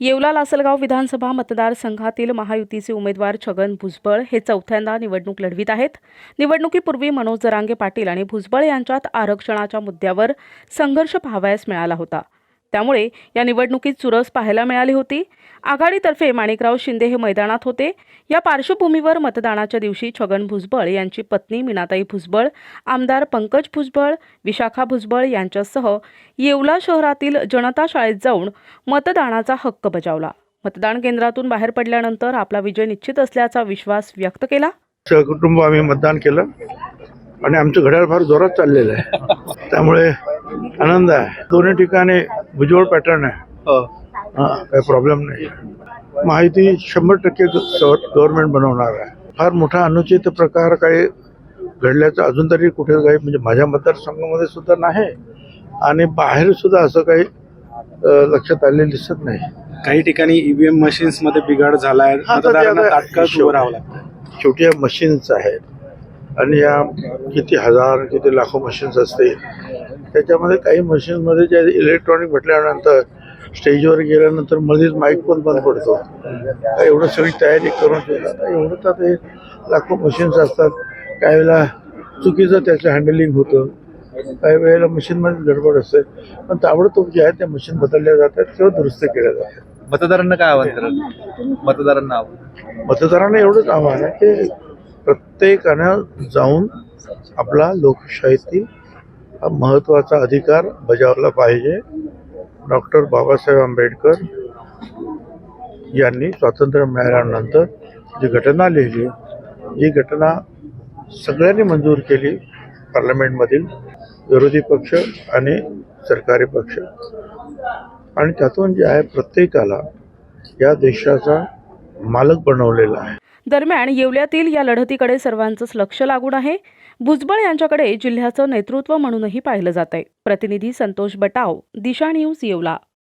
येवला लासलगाव विधानसभा मतदारसंघातील महायुतीचे उमेदवार छगन भुजबळ हे चौथ्यांदा निवडणूक लढवित आहेत. निवडणुकीपूर्वी मनोज जरांगे पाटील आणि भुजबळ यांच्यात आरक्षणाच्या मुद्द्यावर संघर्ष पाहावयास मिळाला होता. त्यामुळे या निवडणुकीत चुरस पाहायला मिळाली होती. आघाडीतर्फे माणिकराव शिंदे हे मैदानात होते. या पार्श्वभूमीवर मतदानाच्या दिवशी छगन भुजबळ यांची पत्नी मीनाताई भुजबळ आमदार पंकज भुजबळ विशाखा भुजबळ यांच्यासह येवला शहरातील जनता शाळेत जाऊन मतदानाचा हक्क बजावला. मतदान केंद्रातून बाहेर पडल्यानंतर आपला विजय निश्चित असल्याचा विश्वास व्यक्त केला. सहकुटुंब आम्ही मतदान केलं. आणि आमचं घड्याळ फार जोरात चाललेलं आहे. त्यामुळे आनंद आहे दोन्ही ठिकाणी भुजबळ पॅटर्न आहे हा। काही प्रॉब्लेम नाही माहिती शंभर टक्के गव्हर्नमेंट बनवणार आहे फार मोठा अनुचित प्रकार काही घडल्याचं अजून तरी कुठे काही म्हणजे माझ्या मतदारसंघामध्ये सुद्धा नाही आणि बाहेर सुद्धा असं काही लक्षात आलेलं दिसत नाही. काही ठिकाणी ईव्हीएम मशीन्समध्ये बिघाड झालाय. तात्काळ शेवटी या मशीन्स आहेत. आणि या किती हजार किती लाखो मशीन्स असतील. त्याच्यामध्ये काही मशीनमध्ये जे इलेक्ट्रॉनिक म्हटल्यानंतर स्टेजवर गेल्यानंतर मध्येच माईक पण बंद पडतो. एवढं सगळी तयारी करून ठेवतात एवढं तर ते लाखो मशीन्स असतात. काही वेळेला चुकीचं त्याचं हँडलिंग होतं. काही वेळेला मशीनमध्ये गडबड असते. पण ताबडतोब जे आहे त्या मशीन बदलल्या जातात किंवा दुरुस्त केल्या जातात. मतदारांना काय आवाहन कराल मतदारांना आव्हान. मतदारांना एवढंच आव्हान आहे की प्रत्येकानं जाऊन आपला लोकशाहीतील हा महत्त्वाचा अधिकार बजावला पाहिजे. डॉक्टर बाबासाहेब आंबेडकर यांनी स्वातंत्र्य मिळाल्यानंतर जी घटना लिहिली जी घटना सगळ्यांनी मंजूर केली पार्लमेंटमधील विरोधी पक्ष आणि सरकारी पक्ष. आणि त्यातून जे आहे प्रत्येकाला या देशाचा मालक बनवलेला आहे. दरम्यान येवल्यातील या लढतीकडे सर्वांचंच लक्ष लागून आहे. भुजबळ यांच्याकडे जिल्ह्याचं नेतृत्व म्हणूनही पाहिलं जात आहे प्रतिनिधी संतोष बटाव दिशा न्यूज येवला.